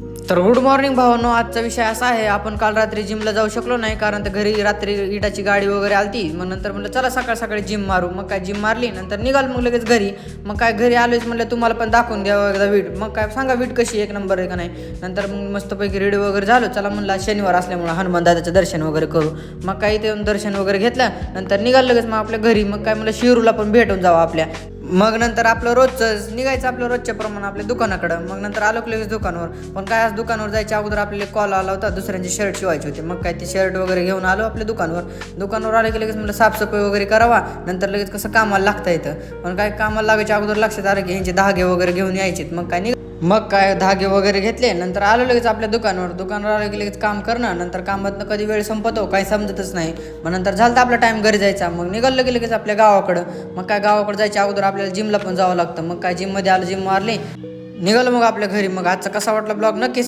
तर good morning भावानो आजचा विषय असा आहे आपण काल रात्री जिमला जाऊ शकलो नाही कारण तर घरी रात्री इटाची गाडी वगैरे आलती. मग नंतर म्हणलं चला सकाळ सकाळी जिम मारू. मग काय जिम मारली नंतर निघाल मग लगेच घरी. मग काय घरी आलोच म्हणलं तुम्हाला पण दाखवून द्यावं एकदा वीट. मग काय सांगा वीट कशी एक नंबर आहे का नाही? नंतर मग मस्तपैकी रेडी वगैरे झालो. चला म्हणलं शनिवार असल्यामुळे हनुमान दादाचं दर्शन वगैरे करू. मग काय ते दर्शन वगैरे घेतलं नंतर निघाल लगेच मग आपल्या घरी. मग काय म्हणलं शिरूला पण भेटून जावं आपल्या. मग नंतर आपलं रोजचं निघायचं आपलं रोजच्या प्रमाणे आपल्या दुकानाकडं. मग नंतर आलो लगेच दुकानावर. पण काय आज दुकानावर जायच्या अगोदर आपल्याला कॉल आला होता दुसऱ्यांचे शर्ट शिवायचे होते. मग काय ते शर्ट वगैरे घेऊन आलो आपल्या दुकानावर. दुकानावर आलं की लगेच म्हटलं साफसफाई वगैरे करावा. नंतर लगेच कसं कामाला लागता येतं. पण काय कामाला लागायच्या अगोदर लक्षात आलं की ह्यांचे धागे वगैरे घेऊन यायचे मग काय निघ मग काय धागे वगैरे घेतले नंतर आलो लगेच आपल्या दुकानावर. दुकानावर आलो की लगेच काम करणं नंतर कामातनं कधी वेळ संपतो हो, काही समजतच नाही. मग नंतर झालं तर आपला टाईम घरी जायचा. मग निघालं की लगेच आपल्या गावाकडं. मग काय गावाकडं जायच्या अगोदर आपल्याला जिमला पण जावं लागतं. मग काय जिममध्ये आलं जिम मारली निघालो मग आपल्या घरी. मग आजचा कसा वाटला ब्लॉग नक्कीच